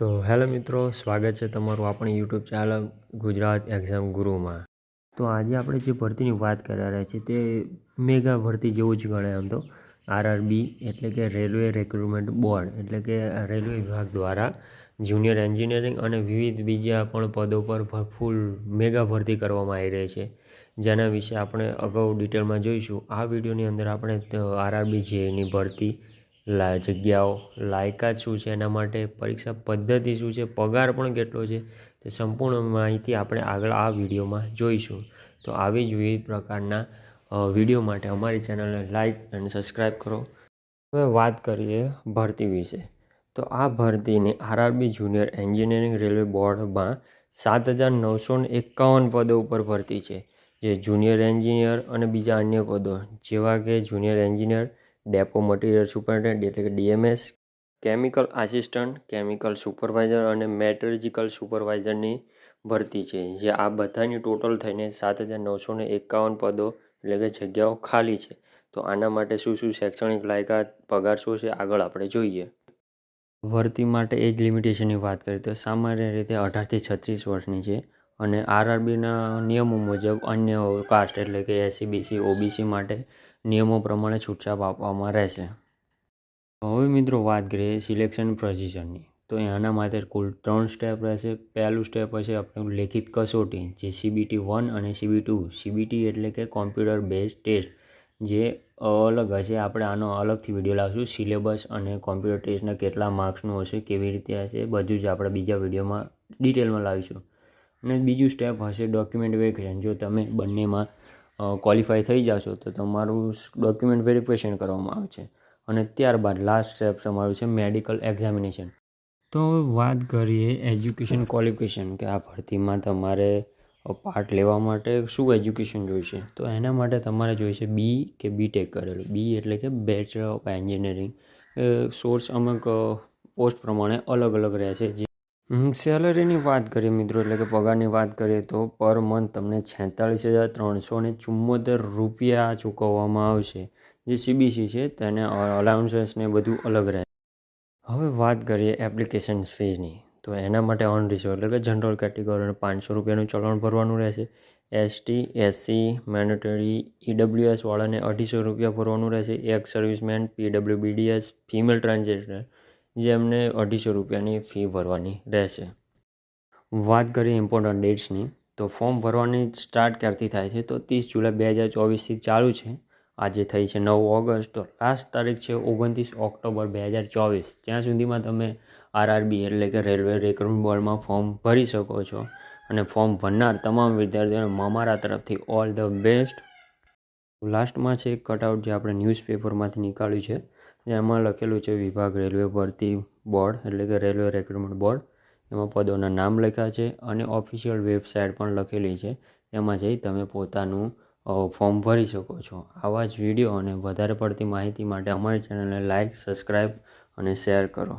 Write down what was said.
તો હેલો મિત્રો, સ્વાગત છે તમારું આપણી યુટ્યુબ ચેનલ ગુજરાત એક્ઝામ ગુરુમાં. તો આજે આપણે જે ભરતીની વાત કરી રહ્યા છીએ તે મેગા ભરતી જેવું જ ગણાય આમ તો. આરઆરબી એટલે કે રેલવે રેક્રુટમેન્ટ બોર્ડ એટલે કે રેલવે વિભાગ દ્વારા જુનિયર એન્જિનિયરિંગ અને વિવિધ બીજા પણ પદો પર ફૂલ મેગા ભરતી કરવામાં આવી રહી છે. જેના વિશે આપણે અગાઉ ડિટેલમાં જોઈશું. આ વિડીયોની અંદર આપણે આરઆરબી જેની ભરતી લા, જગ્યાઓ લાયકાત શું છે એના માટે, પરીક્ષા પદ્ધતિ શું છે, પગાર પણ કેટલો છે, તે સંપૂર્ણ માહિતી આપણે આગળ આ વિડીયોમાં જોઈશું. તો આવી જ વિવિધ પ્રકારના વીડિયો માટે અમારી ચેનલને લાઇક અને સબસ્ક્રાઈબ કરો. હવે વાત કરીએ ભરતી વિશે. તો આ ભરતીને આરઆરબી જુનિયર એન્જિનિયરિંગ રેલવે બોર્ડમાં સાત હજાર નવસો એકાવન પદો ઉપર ભરતી છે. જે જુનિયર એન્જિનિયર અને બીજા અન્ય પદો, જેવા કે junior engineer depot material superintendent એટલે કે DMS, chemical assistant, chemical supervisor અને મેટર્જિકલ સુપરવાઇઝરની ભરતી છે, જે આ બધાની ટોટલ થઈને સાત હજાર નવસો ને એકાવન પદો એટલે કે જગ્યાઓ ખાલી છે. તો આના માટે શું શું શૈક્ષણિક લાયકાત, પગાર શું છે, આગળ આપણે જોઈએ. ભરતી માટે એજ લિમિટેશનની વાત કરીએ તો સામાન્ય રીતે અઢારથી છત્રીસ વર્ષની છે અને આરઆરબીના નિયમો મુજબ અન્ય કાસ્ટ એટલે કે એસસી બીસી ઓબીસી માટે નિયમો પ્રમાણે છૂટછાપ આપવામાં રહેશે હવે મિત્રો વાત કરીએ સિલેક્શન પ્રોસિજરની તો એના માટે કુલ ત્રણ સ્ટેપ રહેશે. પહેલું સ્ટેપ હશે આપણું લેખિત કસોટી, જે સીબીટી વન અને સીબી ટુ સીબીટી એટલે કે કોમ્પ્યુટર બેઝ ટેસ્ટ જે અલગ હશે. આપણે આનો અલગથી વીડિયો લાવશું. સિલેબસ અને કોમ્પ્યુટર ટેસ્ટના કેટલા માર્ક્સનું હશે, કેવી રીતે હશે, બધું જ આપણે બીજા વિડીયોમાં ડિટેલમાં લાવીશું. અને બીજું સ્ટેપ હશે ડોક્યુમેન્ટ વેરિફિકેશન જો તમે બંનેમાં ક્વોલિફાય થઈ જશો તો તમારું ડોક્યુમેન્ટ વેરિફિકેશન કરવામાં આવે છે. અને ત્યારબાદ લાસ્ટ સ્ટેપ તમારું છે મેડિકલ એક્ઝામિનેશન તો વાત કરીએ એજ્યુકેશન ક્વોલિફિકેશન કે આ ભરતીમાં તમારે પાર્ટ લેવા માટે શું એજ્યુકેશન જોઈશે? તો એના માટે તમારે જોઈશે બી કે બીટેક કરેલું. બી એટલે કે બેચલર ઓફ એન્જિનિયરિંગ સોર્સ અમુક પોસ્ટ પ્રમાણે અલગ અલગ રહેશે જે સેલરીની વાત કરીએ મિત્રો, એટલે કે પગારની વાત કરીએ તો પર મંથ તમને છેતાળીસ હજાર ત્રણસો ને ચુમ્મોતેર રૂપિયા ચૂકવવામાં આવશે, જે સીબીસી છે, તેને અલાઉન્સીસ ને બધું અલગ રહે. હવે વાત કરીએ એપ્લિકેશન ફીની તો એના માટે ઓન રિઝર્વ એટલે કે જનરલ કેટેગરીને પાંચસો રૂપિયાનું ચલણ ભરવાનું રહેશે. એસટી એસસી મેન્ડેટરી ઈડબ્લ્યુએસ વાળાને અઢીસો રૂપિયા ભરવાનું રહેશે. એક સર્વિસમેન પીડબ્લ્યુબીડીએસ ફિમેલ ટ્રાન્સજેન્ડર જેમને અઢીસો રૂપિયાની ફી ભરવાની રહેશે. વાત કરીએ ઇમ્પોર્ટન્ટ ડેટ્સની તો ફોર્મ ભરવાની સ્ટાર્ટ ક્યારથી થાય છે? તો ત્રીસ જુલાઈ બે હજાર ચોવીસથી ચાલુ છે. આજે થઈ છે નવ ઓગસ્ટ, તો લાસ્ટ તારીખ છે ઓગણત્રીસ ઓક્ટોબર બે હજાર ચોવીસ. ત્યાં સુધીમાં તમે આરઆરબી એટલે કે રેલવે રેક્રુટમેન્ટ બોર્ડમાં ફોર્મ ભરી શકો છો. અને ફોર્મ ભરનાર તમામ વિદ્યાર્થીઓને અમારા તરફથી ઓલ ધ બેસ્ટ લાસ્ટમાં છે એક કટઆઉટ જે આપણે ન્યૂઝપેપરમાંથી નીકાળ્યું છે એમાં લખેલું છે વિભાગ રેલવે ભરતી બોર્ડ, એટલે કે રેલવે રેક્રુટમેન્ટ બોર્ડ. એમાં પદોના નામ લખ્યા છે અને ઓફિશિયલ વેબસાઇટ પણ લખેલી છે. એમાં જઈ તમે પોતાનું ફોર્મ ભરી શકો છો. આવા જ વીડિયો અને વધારે પડતી માહિતી માટે અમારી ચેનલને લાઇક સબસ્ક્રાઈબ અને શેર કરો.